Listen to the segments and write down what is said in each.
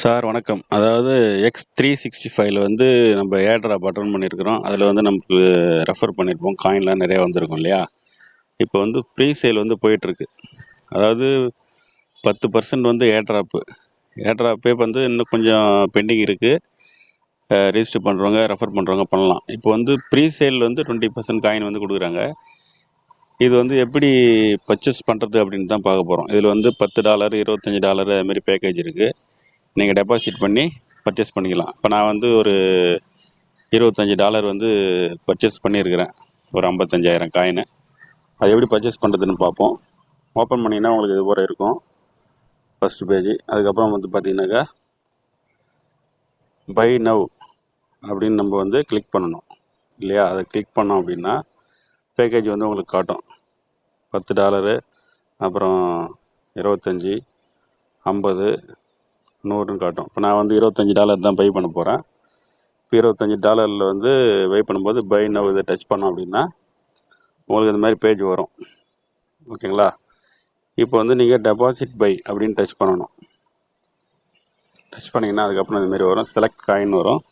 Sir வணக்கம். அதாவது X three sixty ஃபைவ்ல வந்து நம்ம ஏர்ட்ராப் அட்டன் பண்ணியிருக்கிறோம் அதில் வந்து நமக்கு ரெஃபர் பண்ணியிருப்போம் காயின்லாம் நிறையா வந்திருக்கும் இல்லையா? இப்போ வந்து ப்ரீ சேல் வந்து போயிட்டுருக்கு. அதாவது பத்து பர்சன்ட் வந்து ஏர்ட்ராப்பு ஏர்ட்ராப்பே வந்து இன்னும் கொஞ்சம் பெண்டிங் இருக்குது ரெஜிஸ்டர் பண்ணுறவங்க ரெஃபர் பண்ணுறவங்க பண்ணலாம். இப்போ வந்து ப்ரீ சேல் வந்து டுவெண்ட்டி பர்சன்ட் காயின் வந்து கொடுக்குறாங்க. இது வந்து எப்படி பர்ச்சேஸ் பண்ணுறது அப்படின்னு தான் பார்க்க போகிறோம் இதில் வந்து பத்து டாலர் இருபத்தஞ்சி டாலர் அதுமாரி பேக்கேஜ் இருக்குது நீங்கள் டெபாசிட் பண்ணி பர்ச்சேஸ் பண்ணிக்கலாம். இப்போ நான் வந்து ஒரு இருபத்தஞ்சி டாலர் வந்து பர்ச்சேஸ் பண்ணியிருக்கிறேன். ஒரு ஐம்பத்தஞ்சாயிரம் காயினு அது எப்படி பர்ச்சேஸ் பண்ணுறதுன்னு பார்ப்போம். ஓப்பன் பண்ணிங்கன்னா உங்களுக்கு இது போல் இருக்கும். ஃபஸ்ட்டு பேஜ் அதுக்கப்புறம் வந்து பார்த்தீங்கன்னாக்கா பை நவ் அப்படின்னு நம்ம வந்து கிளிக் பண்ணணும். இல்லையா? அதை கிளிக் பண்ணோம் அப்படின்னா பேக்கேஜ் வந்து உங்களுக்கு காட்டும். பத்து டாலரு அப்புறம் இருபத்தஞ்சி ஐம்பது நூறுன்னு காட்டும். இப்போ நான் வந்து இருபத்தஞ்சி டாலர் தான் பை பண்ண போகிறேன் இப்போ இருபத்தஞ்சி டாலரில் வந்து பை பண்ணும்போது பை நவ் இதை டச் பண்ணோம் அப்படின்னா உங்களுக்கு இந்த மாதிரி பேஜ் வரும். ஓகேங்களா இப்போ வந்து நீங்கள் டெபாசிட் பை அப்படின்னு டச் பண்ணணும். டச் பண்ணிங்கன்னா அதுக்கப்புறம் இந்த மாதிரி வரும். செலக்ட் காயின் வரும்.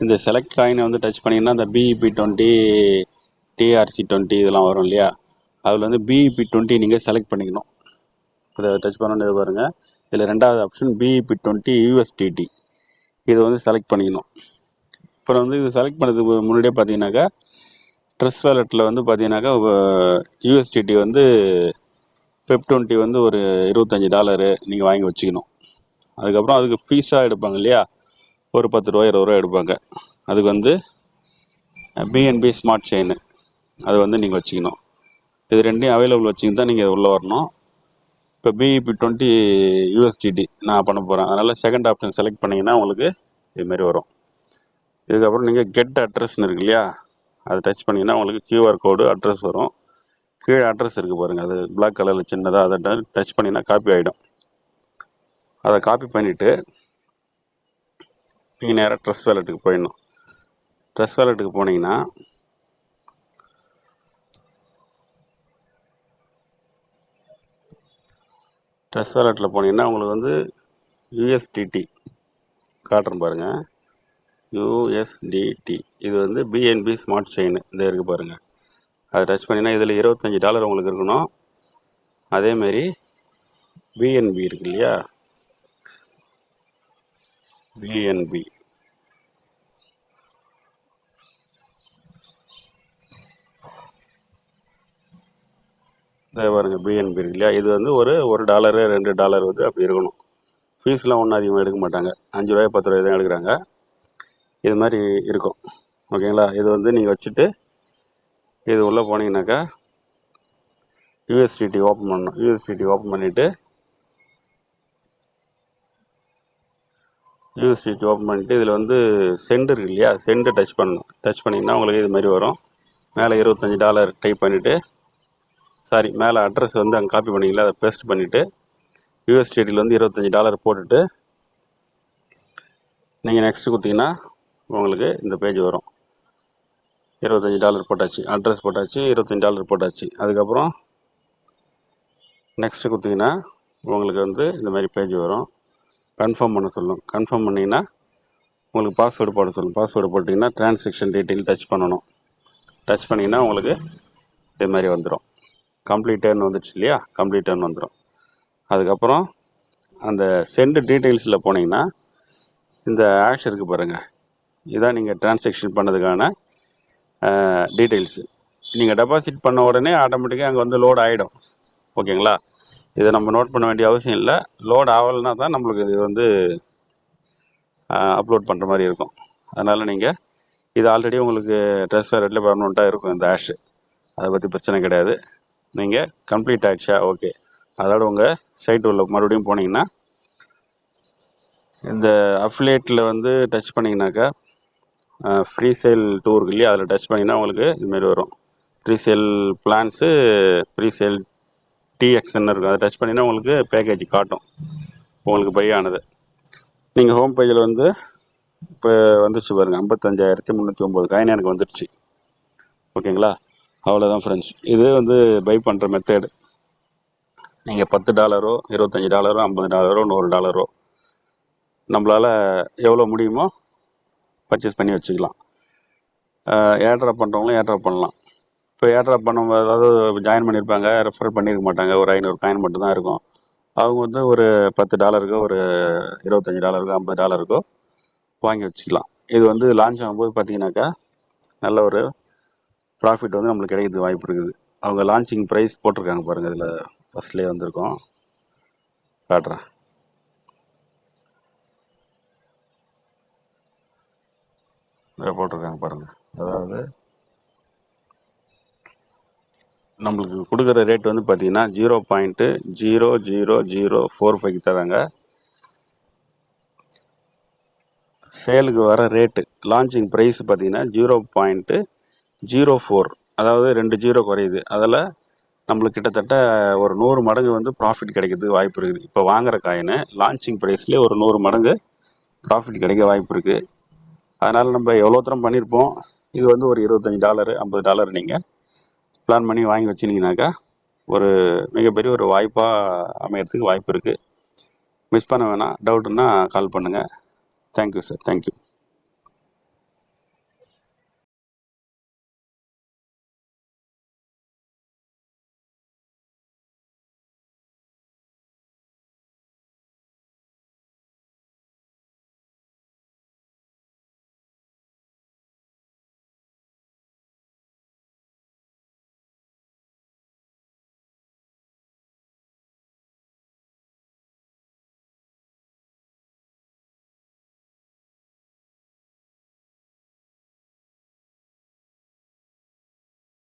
இந்த செலக்ட் காயினை வந்து டச் பண்ணிங்கன்னா இந்த பிஇபி டுவெண்ட்டி டிஆர்சி டுவெண்ட்டி இதெல்லாம் வரும் இல்லையா? அதில் வந்து பிஇபி டுவெண்ட்டி நீங்கள் செலக்ட் பண்ணிக்கணும். இதை டச் பண்ணணும் பாருங்கள் இதில் ரெண்டாவது ஆப்ஷன் பிஇபி டுவெண்ட்டி யூஎஸ்டிடி இதை வந்து செலக்ட் பண்ணிக்கணும். அப்புறம் வந்து இது செலக்ட் பண்ணதுக்கு முன்னாடியே பார்த்தீங்கன்னாக்கா ட்ரெஸ் வேலெட்டில் வந்து பார்த்தீங்கன்னாக்கா யூஎஸ்டிடி வந்து பெப் டுவெண்ட்டி வந்து ஒரு இருபத்தஞ்சி டாலரு நீங்கள் வாங்கி வச்சுக்கணும். அதுக்கப்புறம் அதுக்கு ஃபீஸாக எடுப்பாங்க இல்லையா? ஒரு பத்து ரூபா இருபது ரூபா எடுப்பாங்க. அதுக்கு வந்து பிஎன்பி ஸ்மார்ட் செயின் அது வந்து நீங்கள் வச்சுக்கணும். இது ரெண்டையும் அவைலபிள் வச்சுக்கிட்டு தான் நீங்கள் உள்ளே வரணும். இப்போ பிஇபி டுவெண்ட்டி யூஎஸ்டிடி நான் பண்ண போகிறேன் அதனால் செகண்ட் ஆப்ஷன் செலக்ட் பண்ணிங்கன்னா உங்களுக்கு இதுமாரி வரும். இதுக்கப்புறம் நீங்கள் கெட் அட்ரஸ்னு இருக்கு இல்லையா? அதை டச் பண்ணிங்கன்னா உங்களுக்கு கியூஆர் கோடு அட்ரஸ் வரும். கீழே அட்ரஸ் இருக்குது பாருங்கள் அது பிளாக் கலரில் சின்னதாக அதை டச் பண்ணிங்கன்னா காப்பி ஆகிடும் அதை காப்பி பண்ணிவிட்டு நீங்கள் நேராக ட்ரெஸ் வேலெட்டுக்கு போயிடணும். ட்ரெஸ் வேலெட்டுக்கு போனீங்கன்னா ட்ரெஸ் வாலெட்டில் போனீங்கன்னா உங்களுக்கு வந்து யூஎஸ்டிடி காட்டுறேன் பாருங்கள் யூஎஸ்டிடி இது வந்து பிஎன்பி ஸ்மார்ட் செயின் இந்த இருக்குது பாருங்கள் அதை டச் பண்ணிங்கன்னா இதில் இருபத்தஞ்சி டாலர் உங்களுக்கு இருக்கணும். அதேமாரி பிஎன்பி இருக்கு இல்லையா? பிஎன்பி இதை பாருங்க பிஎன்பி இருக்கு இல்லையா? இது வந்து ஒரு ஒரு டாலரு ரெண்டு டாலர் வந்து அப்படி இருக்கணும். ஃபீஸ்லாம் ஒன்றும் அதிகமாக எடுக்க மாட்டாங்க. அஞ்சு ரூபாய் பத்து ரூபாய் தான் எடுக்கிறாங்க. இது மாதிரி இருக்கும். ஓகேங்களா இது வந்து நீங்கள் வச்சுட்டு இது உள்ளே போனீங்கன்னாக்கா யூஎஸ்டிடி ஓப்பன் பண்ணணும். யூஎஸ்டிடி ஓப்பன் பண்ணிவிட்டு யூஎஸ்டிடி ஓப்பன் பண்ணிவிட்டு இதில் வந்து சென்ட் இருக்கு இல்லையா? சென்டை டச் பண்ணணும். டச் பண்ணிங்கன்னா உங்களுக்கு இது மாதிரி வரும். மேலே இருபத்தஞ்சி டாலர் டைப் பண்ணிவிட்டு சாரி மேலே அட்ரஸ் வந்து அங்கே காப்பி பண்ணிங்களா? அதை பேஸ்ட் பண்ணிவிட்டு யூஎஸ்டிடியில் வந்து இருபத்தஞ்சி டாலர் போட்டுட்டு நீங்கள் நெக்ஸ்ட்டு கொடுத்தீங்கன்னா உங்களுக்கு இந்த பேஜ் வரும். இருபத்தஞ்சி டாலர் போட்டாச்சு. அட்ரஸ் போட்டாச்சு இருபத்தஞ்சி டாலர் போட்டாச்சு. அதுக்கப்புறம் நெக்ஸ்ட்டு கொடுத்தீங்கன்னா உங்களுக்கு வந்து இந்த மாதிரி பேஜ் வரும். கன்ஃபார்ம் பண்ண சொல்லும். கன்ஃபார்ம் பண்ணிங்கன்னா உங்களுக்கு பாஸ்வேர்டு போட சொல்லும். பாஸ்வேர்டு போட்டிங்கன்னா டிரான்சாக்ஷன் டீட்டெயில் டச் பண்ணணும். டச் பண்ணிங்கன்னா உங்களுக்கு இதே மாதிரி வந்துடும் கம்ப்ளீட்டட்னு வந்துடுச்சு இல்லையா? கம்ப்ளீட்டட்னு வந்துடும் அதுக்கப்புறம் அந்த சென்ட் டீட்டெயில்ஸில் போனீங்கன்னா இந்த ஆஷ் இருக்குது பாருங்கள் இதான் நீங்கள் டிரான்சாக்ஷன் பண்ணதுக்கான டீட்டெயில்ஸு நீங்கள் டெபாசிட் பண்ண உடனே ஆட்டோமேட்டிக்காக அங்கே வந்து லோட் ஆகிடும் ஓகேங்களா? இதை நம்ம நோட் பண்ண வேண்டிய அவசியம் இல்லை. லோட் ஆகலைன்னா தான் நம்மளுக்கு இது வந்து அப்லோட் பண்ணுற மாதிரி இருக்கும். அதனால் நீங்கள் இது ஆல்ரெடி உங்களுக்கு ட்ரெஸ் ரேட்டில் பர்மனெண்ட்டாக இருக்கும் இந்த ஆஷு அதை பற்றி பிரச்சனை கிடையாது. நீங்கள் கம்ப்ளீட் ஆகிடுச்சா ஓகே அதோட உங்கள் சைட் உள்ள மறுபடியும் போனீங்கன்னா இந்த அஃப்லேட்டில் வந்து டச் பண்ணிங்கனாக்கா ஃப்ரீ சேல் டூர் இல்லையா? அதில் டச் பண்ணிங்கன்னா உங்களுக்கு இதுமாரி வரும். Free sale plans free sale டிஎக்ஸ்ன்னு இருக்கும். அதை டச் பண்ணிங்கன்னா உங்களுக்கு பேக்கேஜ் காட்டும். உங்களுக்கு பை ஆனது. நீங்கள் ஹோம் பேஜில் வந்து இப்போ வந்துருச்சு பாருங்கள் ஐம்பத்தஞ்சாயிரத்தி முந்நூற்றி ஒம்பது காயின் எனக்கு வந்துடுச்சு ஓகேங்களா அவ்வளோதான் ஃப்ரெண்ட்ஸ் இது வந்து பை பண்ணுற மெத்தேடு நீங்கள் பத்து டாலரோ இருபத்தஞ்சி டாலரோ ஐம்பது டாலரோ நூறு டாலரோ நம்மளால் எவ்வளோ முடியுமோ பர்ச்சேஸ் பண்ணி வச்சுக்கலாம். ஏர்ட்ராப் பண்ணுறவங்களும் ஏர்ட்ராப் பண்ணலாம். இப்போ ஏர்ட்ராப் பண்ணும்போது அதாவது ஜாயின் பண்ணியிருப்பாங்க ரெஃபர் பண்ணியிருக்க மாட்டாங்க. ஒரு ஐநூறு காயின் மட்டும் தான் இருக்கும். அவங்க வந்து ஒரு பத்து டாலருக்கோ ஒரு இருபத்தஞ்சி டாலருக்கோ ஐம்பது டாலருக்கோ வாங்கி வச்சுக்கலாம். இது வந்து லான்ச் ஆகும்போது பார்த்தீங்கன்னாக்கா நல்ல ஒரு ப்ராஃபிட் வந்து நம்மளுக்கு கிடைக்கிறது வாய்ப்பு இருக்குது. அவங்க லான்ச்சிங் ப்ரைஸ் போட்டிருக்காங்க பாருங்கள் இதில் ஃபஸ்ட்லேயே வந்திருக்கோம். காட்டுறேன். இதை போட்டிருக்காங்க பாருங்கள் அதாவது நம்மளுக்கு கொடுக்குற ரேட் வந்து பார்த்தீங்கன்னா zero point zero zero zero four five தராங்க. சேலுக்கு வர ரேட்டு லான்ச்சிங் ப்ரைஸ் பார்த்தீங்கன்னா ஜீரோ பாயிண்ட்டு ஜீரோ ஃபோர் அதாவது ரெண்டு ஜீரோ குறையுது. அதில் நம்மளுக்கு கிட்டத்தட்ட ஒரு நூறு மடங்கு வந்து ப்ராஃபிட் கிடைக்கிறதுக்கு வாய்ப்பு இருக்குது. இப்போ வாங்குற காயினை லான்ச்சிங் ப்ரைஸ்லேயே ஒரு நூறு மடங்கு ப்ராஃபிட் கிடைக்க வாய்ப்பு இருக்குது அதனால் நம்ம எவ்வளோ தரம் பண்ணியிருப்போம் இது வந்து ஒரு இருபத்தஞ்சி டாலரு ஐம்பது டாலர் நீங்கள் பிளான் பண்ணி வாங்கி வச்சுனீங்கனாக்கா ஒரு மிகப்பெரிய ஒரு வாய்ப்பாக அமையறதுக்கு வாய்ப்பு இருக்குது மிஸ் பண்ண வேணாம். டவுட்டுன்னா கால் பண்ணுங்கள் தேங்க்யூ சார் தேங்க்யூ